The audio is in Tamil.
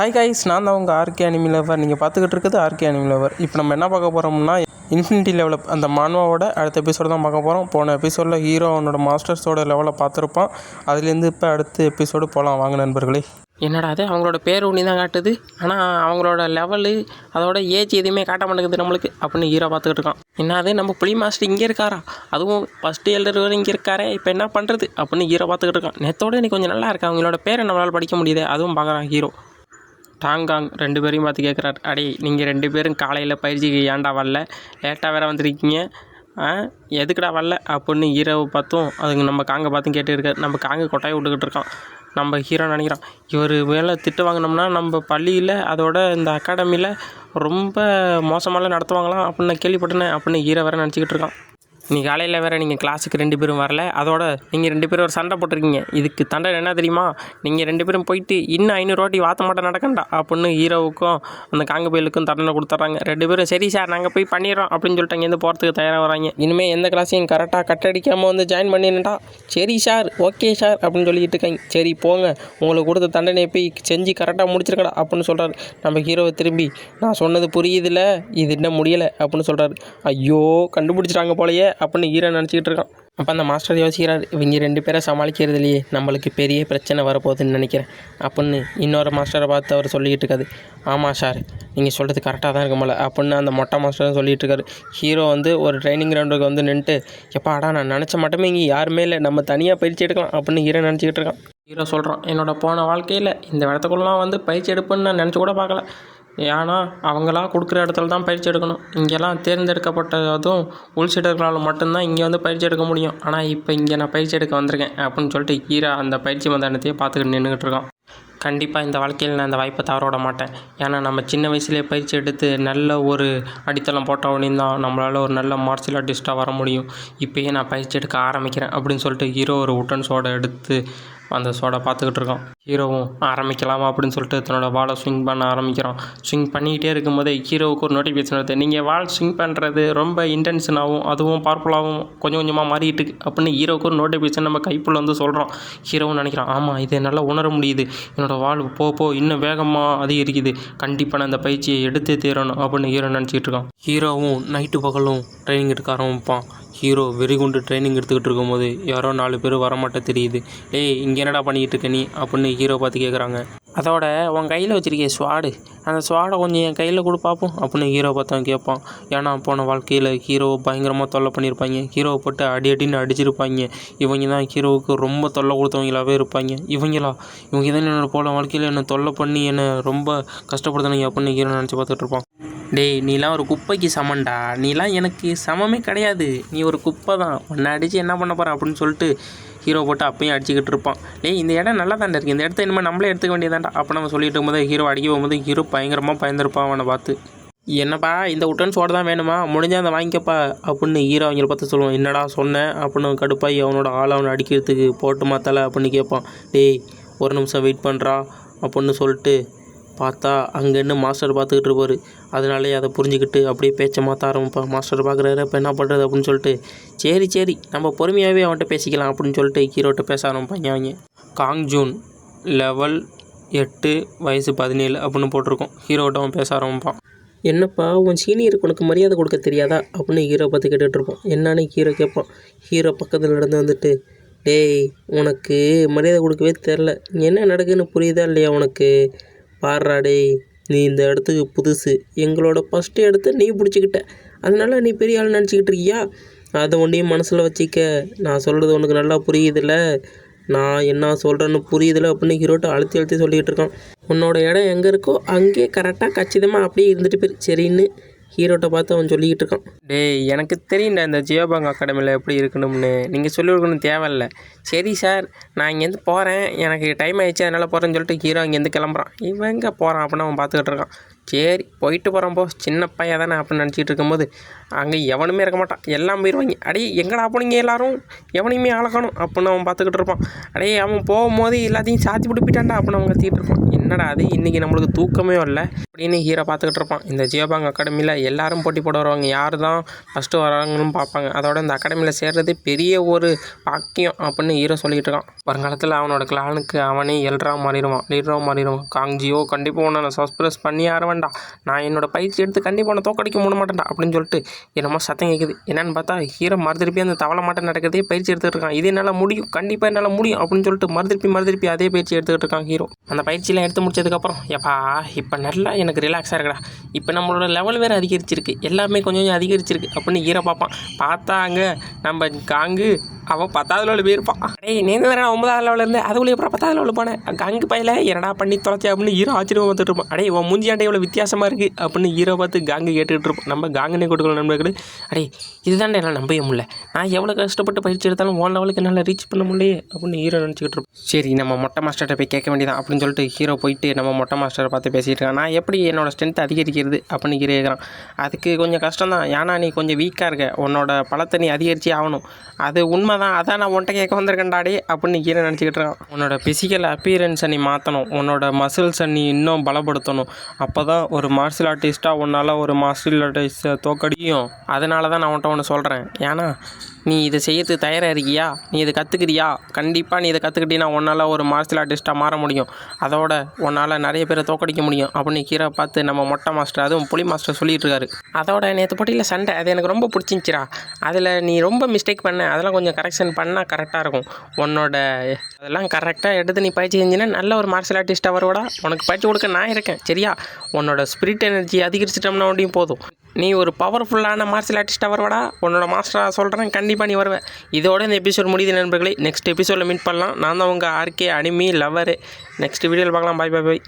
ஹாய் காய்ஸ் நான் தான் உங்கள் ஆர்கே அனிமி லவர் நீங்கள் பார்த்துக்கிட்டு இருக்குது ஆர்கே அனிமி லவர் இப்போ நம்ம என்ன பார்க்க போகிறோம்னா இன்ஃபினிட்டி லெவலப் அந்த மான்வாவோட அடுத்த எபிசோடு தான் பார்க்க போகிறோம் போன எபிசோடில் ஹீரோ அவனோட மாஸ்டர்ஸோட லெவலை பார்த்துருப்பான். அதுலேருந்து இப்போ அடுத்த எபிசோடு போகலாம் வாங்க நண்பர்களே. என்னடா அது? அவங்களோட பேர் ஒன்றி தான் காட்டுது. ஆனால் அவங்களோட லெவலு அதோட ஏஜ் எதுவுமே காட்ட மாட்டேங்குது நம்மளுக்கு அப்படின்னு ஹீரோ பார்த்துக்கிட்டு இருக்கான். என்னது நம்ம புளி மாஸ்டர் இங்கே இருக்காரா? அதுவும் ஃபஸ்ட்டு எழுதுறவர் இங்கே இருக்காரே. இப்போ என்ன பண்ணுறது அப்படின்னு ஹீரோ பார்த்துக்கிட்டு இருக்கான். நேத்தோட இன்னைக்கு கொஞ்சம் நல்லா இருக்கா. அவங்களோட பேரை நம்மளால் படிக்க முடியுது. அதுவும் பார்க்குறான் ஹீரோ டாங்காங் ரெண்டு பேரையும் பார்த்து கேட்குறாரு. அடே நீங்கள் ரெண்டு பேரும் காலையில் பயிற்சிக்கு ஏன்டா வரல? லேட்டாக வேறு வந்திருக்கீங்க. ஆ எதுக்குடா வரல? அப்படின்னு ஹீரோவை பார்த்தும் அதுங்க நம்ம காங்கை பார்த்தும் கேட்டுருக்காரு நம்ம காங்க கொட்டாயை விட்டுக்கிட்டு இருக்கான். நம்ம ஹீரோ நினைக்கிறான். இவர் மேலே திட்டு வாங்கினோம்னா நம்ம பள்ளியில் அதோட இந்த அகாடமியில் ரொம்ப மோசமாலாம் நடத்துவாங்களாம் அப்படின்னு நான் கேள்விப்பட்டேனே அப்படின்னு ஹீரோ வேறு நினச்சிக்கிட்டு இருக்கான். இன்றைக்கி காலையில் வேறு நீங்கள் கிளாஸுக்கு ரெண்டு பேரும் வரல. அதோட நீங்கள் ரெண்டு பேரும் ஒரு சண்டை போட்டிருக்கீங்க. இதுக்கு தண்டனை என்ன தெரியுமா? நீங்கள் ரெண்டு பேரும் போயிட்டு இன்னும் ஐநூறு வாட்டி வாத்த மாட்டம் நடக்கண்டா. அப்படின்னு ஹீரோவுக்கும் அந்த காங்க பயலுக்கும் தண்டனை கொடுத்துட்றாங்க. ரெண்டு பேரும் சரி சார் நாங்கள் போய் பண்ணிடுறோம் அப்படின்னு சொல்லிட்டு அங்கேருந்து போகிறதுக்கு தயாராக வராங்க. இனிமேல் எந்த கிளாஸையும் கரெக்டாக கட்டடிக்காமல் வந்து ஜாயின் பண்ணிருந்தா சரி சார் ஓகே சார் அப்படின்னு சொல்லிட்டு இருக்காங்க. சரி போங்க. உங்களுக்கு கொடுத்த தண்டனையை போய் செஞ்சு கரெக்டாக முடிச்சிருக்கடா அப்படின்னு சொல்கிறாரு நம்ம ஹீரோவை திரும்பி நான் சொன்னது புரியுதுல இது இன்னும் முடியலை அப்படின்னு சொல்கிறாரு ஐயோ கண்டுபிடிச்சிட்டாங்க போலயே. அப்படின்னு ஹீரோ நினச்சிக்கிட்டு இருக்கான். அப்போ அந்த மாஸ்டர் யோசிக்கிறார் இவங்க ரெண்டு பேரை சமாளிக்கிறதுலையே நம்மளுக்கு பெரிய பிரச்சனை வரப்போகுதுன்னு நினைக்கிறேன் அப்படின்னு இன்னொரு மாஸ்டரை பார்த்து அவர் சொல்லிக்கிட்டு இருக்காரு. ஆமாம் சார் நீங்கள் சொல்கிறது கரெக்டாக தான் இருக்கும் போல அப்படின்னு அந்த மொட்டை மாஸ்டரும் சொல்லிகிட்டு இருக்காரு. ஹீரோ வந்து ஒரு ட்ரைனிங் கிரவுண்டுக்கு வந்து நின்றுட்டு எப்பாடா நான் நினச்ச மட்டுமே இங்கே யாருமே இல்லை நம்ம தனியாக பயிற்சி எடுக்கலாம் அப்படின்னு ஹீரோ நினச்சிக்கிட்டு இருக்கான். ஹீரோ சொல்கிறான் என்னோட போன வாழ்க்கையில் இந்த இடத்துக்குள்ளலாம் வந்து பயிற்சி எடுப்புன்னு நான் நினச்சி கூட பார்க்கல. ஏன்னா அவங்களா கொடுக்குற இடத்துல தான் பயிற்சி எடுக்கணும். இங்கெல்லாம் தேர்ந்தெடுக்கப்பட்டதும் உள்சீடர்களால் மட்டும்தான் இங்கே வந்து பயிற்சி எடுக்க முடியும். ஆனால் இப்போ இங்கே நான் பயிற்சி எடுக்க வந்திருக்கேன் அப்படின்னு சொல்லிட்டு ஹீரா அந்த பயிற்சி மதானத்தையே பார்த்துக்கிட்டு நின்றுக்கிட்டு இருக்கான். கண்டிப்பாக இந்த வாழ்க்கையில் நான் இந்த வாய்ப்பை தவற விட மாட்டேன். ஏன்னா நம்ம சின்ன வயசுலேயே பயிற்சி எடுத்து நல்ல ஒரு அடித்தளம் போட்டவனே தான் நம்மளால் ஒரு நல்ல மார்ஷியல் ஆர்டிஸ்ட்டாக வர முடியும். இப்போயே நான் பயிற்சி எடுக்க ஆரம்பிக்கிறேன் அப்படின்னு சொல்லிட்டு ஹீரோ ஒரு உட்டன் சோடை எடுத்து அந்த சோடை பார்த்துக்கிட்டு இருக்கான் ஹீரோவும் ஆரம்பிக்கலாமா அப்படின்னு சொல்லிட்டு தன்னோட வாலை ஸ்விங் பண்ண ஆரம்பிக்கிறான் ஸ்விங் பண்ணிக்கிட்டே இருக்கும்போதே ஹீரோவுக்கு ஒரு நோட்டிஃபிகேஷன் வருது. நீங்கள் வால் ஸ்விங் பண்ணுறது ரொம்ப இன்டென்ஷனாகவும் அதுவும் பவர்ஃபுல்லாகவும் கொஞ்சம் கொஞ்சமாக மாறிட்டு இருக்கு. அப்படின்னு ஹீரோவுக்கு ஒரு நோட்டிஃபிகேஷன் நம்ம கைப்புள்ள வந்து சொல்கிறோம் ஹீரோவும் நினைக்கிறான் ஆமாம் இதை நல்லா உணர முடியுது. என்னோட வால் போ போ இன்னும் வேகமாக அதிகரிக்குது. கண்டிப்பாக நான் அந்த பயிற்சியை எடுத்தே தீரணும் அப்படின்னு ஹீரோ நினச்சிக்கிட்டு இருக்கான். ஹீரோவும் நைட்டு பகலும் ட்ரைனிங் எடுக்க ஆரம்பிப்பான். ஹீரோ வெறிகுண்டு ட்ரைனிங் எடுத்துக்கிட்டு இருக்கும்போது யாரோ நாலு பேர் வரமாட்ட தெரியுது. டேய் இங்கே என்னடா பண்ணிக்கிட்டு இருக்க நீ அப்படின்னு ஹீரோ பார்த்து கேட்குறாங்க அதோட உன் கையில் வச்சுருக்கிய ஸ்வாடு அந்த ஸ்வாடை கொஞ்சம் என் கையில் கொடு பார்ப்போம் அப்படின்னு ஹீரோ பார்த்தவன் கேட்பான் ஏன்னா போன வாழ்க்கையில் ஹீரோவை பயங்கரமாக தொல்லை பண்ணியிருப்பாங்க ஹீரோவை போட்டு அடி அடின்னு அடிச்சிருப்பாங்க. இவங்க தான் ஹீரோவுக்கு ரொம்ப தொல்லை கொடுத்தவங்களாவே இருப்பாங்க. இவங்களா? இவங்க தான் என்னோட போன வாழ்க்கையில் என்னை தொல்லை பண்ணி என்னை ரொம்ப கஷ்டப்படுத்தினாங்க அப்படின்னு ஹீரோ நினச்சி பார்த்துட்டு இருப்பான். டேய் நீலாம் ஒரு குப்பைக்கு சமன்டா நீலாம் எனக்கு சமமே கிடையாது. நீ ஒரு குப்பை தான். உன்னை அடித்து என்ன பண்ண போகிற அப்படின்னு சொல்லிட்டு ஹீரோ போட்டு அப்பயும் அடிச்சுக்கிட்டு இருப்பான். டேய் இந்த இடம் நல்லா தான் இருக்குது இந்த இடத்த இனிமேல் நம்மளே எடுத்துக்க வேண்டியதாண்டா அப்போ நம்ம சொல்லிட்டு இருக்கும்போது ஹீரோ அடிக்க போகும்போது ஹீரோ பயங்கரமாக பயந்துருப்பான் அவனை பார்த்து. என்னப்பா இந்த உட்டன் சோட தான் வேணுமா? முடிஞ்சால் அதை வாங்கிக்கப்பா. அப்படின்னு ஹீரோ அவங்கள பார்த்து சொல்லுவான். என்னடா சொன்னேன் அப்படின்னு கடுப்பாகி அவனோட ஆள் அவனை அடிக்கிறதுக்கு போட்டு மாத்தலை அப்படின்னு கேட்பான். டேய் ஒரு நிமிஷம் வெயிட் பண்ணுறா அப்படின்னு சொல்லிட்டு பார்த்தா அங்கேன்னு மாஸ்டர் பார்த்துக்கிட்டு இருப்பார். அதனாலே அதை புரிஞ்சுக்கிட்டு அப்படியே பேச்சை மாற்ற ஆரம்பிப்பான். மாஸ்டர் பார்க்குறாரு இப்போ என்ன பண்ணுறது அப்படின்னு சொல்லிட்டு சரி சரி நம்ம பொறுமையாகவே அவன்கிட்ட பேசிக்கலாம். அப்படின்னு சொல்லிட்டு ஹீரோட்ட பேச ஆரம்பிப்பாங்க அவங்க காங் ஜூன் லெவல் எட்டு வயசு பதினேழு அப்படின்னு போட்டிருக்கோம். ஹீரோட்ட அவன் பேச ஆரம்பிப்பான். என்னப்பா உன் சீனியருக்கு உனக்கு மரியாதை கொடுக்க தெரியாதா? அப்படின்னு ஹீரோ பார்த்து கேட்டுட்டு இருப்பான். என்னன்னு ஹீரோ கேட்பான். ஹீரோ பக்கத்தில் நடந்து வந்துட்டு டேய் உனக்கு மரியாதை கொடுக்கவே தெரில என்ன நடக்குதுன்னு புரியுதா இல்லையா உனக்கு? பாடுறா டேய் நீ இந்த இடத்துக்கு புதுசு. எங்களோட ஃபஸ்ட்டு இடத்த நீ பிடிச்சிக்கிட்ட. அதனால நீ பெரிய ஆள் நினச்சிக்கிட்டு இருக்கியா? அதை ஒன்றையும் மனசில் வச்சிக்க. நான் சொல்கிறது உனக்கு நல்லா புரியுதுல்ல? நான் என்ன சொல்கிறேன்னு புரியுதுல அப்படின்னு ஹீரோட்ட அழுத்தி அழுத்தி சொல்லிக்கிட்டு இருக்கான். உன்னோட இடம் எங்கே இருக்கோ அங்கேயே கரெக்டாக கச்சிதமாக அப்படியே இருந்துட்டு போயிரு. சரின்னு ஹீரோட்ட பார்த்து அவன் சொல்லிக்கிட்டு இருக்கான். டேய் எனக்கு தெரியும்டா இந்த ஜியோபாங் அகாடமியில் எப்படி இருக்கணும்னு. நீங்கள் சொல்லி கொடுக்கணும் தேவையில்ல. சரி சார் நான் இங்கேருந்து போகிறேன் எனக்கு டைம் ஆயிடுச்சு அதனால் போகிறேன்னு சொல்லிட்டு ஹீரோ இங்கேருந்து கிளம்புறான். இவன் எங்கே போகிறான் அப்படின்னு அவன் பார்த்துக்கிட்டு இருக்கான். சரி போயிட்டு போகிறோம் போ. சின்ன பையன் தானே அப்படின்னு நினச்சிட்டு இருக்கும்போது அங்கே எவனுமே இருக்க மாட்டான். எல்லாம் போயிடுவாங்க அடே எங்கடா போனீங்க எல்லாரும்? எவனையுமே ஆளக்கணும் அப்படின்னு அவன் பார்த்துக்கிட்டு இருப்பான். அடே அவன் போகும்போது எல்லாத்தையும் சாத்தி பிடிப்பிட்டான்டா அப்படின்னு அவன் கத்திக்கிட்டு இருப்பான். என்னடா அது? இன்றைக்கி நம்மளுக்கு தூக்கமே இல்லை அப்படின்னு ஹீரோ பார்த்துக்கிட்டு இருப்பான். இந்த ஜியோபாங் அகாடமியில் எல்லாரும் போட்டி போட வருவாங்க. யார் தான் ஃபஸ்ட்டு வராங்கன்னு பார்ப்பாங்க. அதோட இந்த அகாடமியில் சேர்றது பெரிய ஒரு பாக்கியம் அப்படின்னு ஹீரோ சொல்லிக்கிட்டு இருக்கான். வருங்காலத்தில் அவனோட கிளானுக்கு அவனே எல்ரா மாறிடுவான். லீடராக மாறிடுவான். காங்ஜியோ கண்டிப்பாக உன்னை சஸ்பிரஸ் பண்ணி மாட்டேன்டா நான் என்னோட பயிற்சி எடுத்து கண்டிப்பாக உன்னை தோக்கடிக்க முடிய மாட்டேன்டா அப்படின்னு சொல்லிட்டு என்னமோ சத்தம் கேட்குது என்னன்னு பார்த்தா ஹீரோ மறுதிருப்பி அந்த தவளை மாட்டை நடக்கிறதே பயிற்சி எடுத்துகிட்டு இருக்கான். இது என்னால் முடியும். கண்டிப்பாக என்னால் முடியும் அப்படின்னு சொல்லிட்டு மறுதிருப்பி மறுதிருப்பி அதே பயிற்சி எடுத்துக்கிட்டு இருக்கான் ஹீரோ. அந்த பயிற்சியெலாம் எடுத்து முடிச்சதுக்கப்புறம் எப்பா இப்போ நல்லா எனக்கு ரிலாக்ஸாக இருக்கடா. இப்போ நம்மளோட லெவல் வேறு அதிகரிச்சிருக்கு. எல்லாமே கொஞ்சம் கொஞ்சம் அதிகரிச்சிருக்கு அப்படின்னு ஹீரோ பார்ப்பான். பார்த்தாங்க நம்ம காங்கு அவன் பத்தாவது லெவலில் போயிருப்பான். டேய் நேற்று வேற ஒன்பதாவது லெவலில் இருந்து அதுக்குள்ளே அப்புறம் பத்தாவது லெவலில் போனேன். கங்கு பையில என்னடா பண்ணி தொலைச்சி அப்படின்னு ஹீரோ ஆச்சரியமாக பார்த்துட்டு இருப்பான். அடே உன் மூஞ்சியாண்டே இவ்வளோ வித்தியாசமாக இருக்குது அப்படின்னு ஹீரோ பார்த்து காங்கு கேட்டுக்கிட்டு இருப்போம் நம்ம காங்கனே கொடுக்கலாம் நண்பர்களே. அடே இதுதான் என்னால் நம்பவே முடியல. நான் எவ்வளோ கஷ்டப்பட்டு பயிற்சி எடுத்தாலும் ஓன் லெவலுக்கு என்னால் ரீச் பண்ண முடியலையே அப்படின்னு ஹீரோ நினச்சிக்கிட்டு இருப்போம் சரி நம்ம மொட்டை மாஸ்டர்கிட்ட போய் கேட்க வேண்டியதான் அப்படின்னு சொல்லிட்டு ஹீரோ போயிட்டு நம்ம மொட்டை மாஸ்டரை பார்த்து பேசிகிட்டு இருக்கான். நான் எப்படி என்னோட ஸ்ட்ரென்த் அதிகரிக்கிறது அப்படின்னு கேட்குறான் அதுக்கு கொஞ்சம் கஷ்டம் தான் ஏன்னா நீ கொஞ்சம் வீக்காக இருக்க. உன்னோட பலத்தை நீ அதிகரிச்சே ஆகணும். அது உண்மை அதான் அதான் நான் உன்ட்ட கேட்க வந்திருக்கேன்டாடி அப்படின்னு ஹீரோ நினச்சிக்கிட்டு இருக்கான். உன்னோட ஃபிசிக்கல் அப்பியரன்ஸை நீ மாற்றணும் உன்னோட மசில்ஸை நீ இன்னும் பலப்படுத்தணும். அப்போ தான் ஒரு மார்ஷியல் ஆர்டிஸ்ட்டாக உன்னால் ஒரு மார்ஷியல் ஆர்டிஸ்ட்டை தோக்கடியும் அதனால தான் நான் உன்ட்ட ஒன்று சொல்கிறேன் ஏன்னா நீ இதை செய்யறதுக்கு தயாராக இருக்கியா? நீ இதை கற்றுக்கிறியா கண்டிப்பாக நீ இதை கற்றுக்கிட்டீங்கன்னா உன்னால் ஒரு மார்ஷியல் ஆர்டிஸ்ட்டாக மாற முடியும். அதோட உன்னால் நிறைய பேரை தோக்கடிக்க முடியும். அப்படின்னு கீரை பார்த்து நம்ம மொட்டை மாஸ்டர் அதுவும் புலி மாஸ்டர் சொல்லிகிட்டு இருக்காரு. அதோட நேற்று போட்டியில் சண்டை. அது எனக்கு ரொம்ப பிடிச்சிருந்துச்சிடா. அதில் நீ ரொம்ப மிஸ்டேக் பண்ண. அதெல்லாம் கொஞ்சம் கரெக்ஷன் பண்ணால் கரெக்டாக இருக்கும். உன்னோட அதெல்லாம் கரெக்டாக எடுத்து நீ பயிற்சி செஞ்சினா நல்ல ஒரு மார்ஷியல் ஆர்டிஸ்ட் வருவாடா. உனக்கு பயிற்சி கொடுக்க நான் இருக்கேன். சரியா? உன்னோட ஸ்பிரிட் எனர்ஜி அதிகரிச்சிட்டோம்னா ஒன்றையும் போதும். நீ ஒரு பவர்ஃபுல்லான மார்ஷியல் ஆர்டிஸ்ட் வருவாடா. உன்னோட மாஸ்டராக சொல்கிறேன் கண்டிப்பாக நீ வருவேன் இதோட இந்த எபிசோட் முடியுது நண்பர்களே. நெக்ஸ்ட் எபிசோடில் மீட் பண்ணலாம். நான் தான் உங்கள் ஆர்கே அனிமி லவரு நெக்ஸ்ட் வீடியோவில் பார்க்கலாம். பாய் பாய் பாய்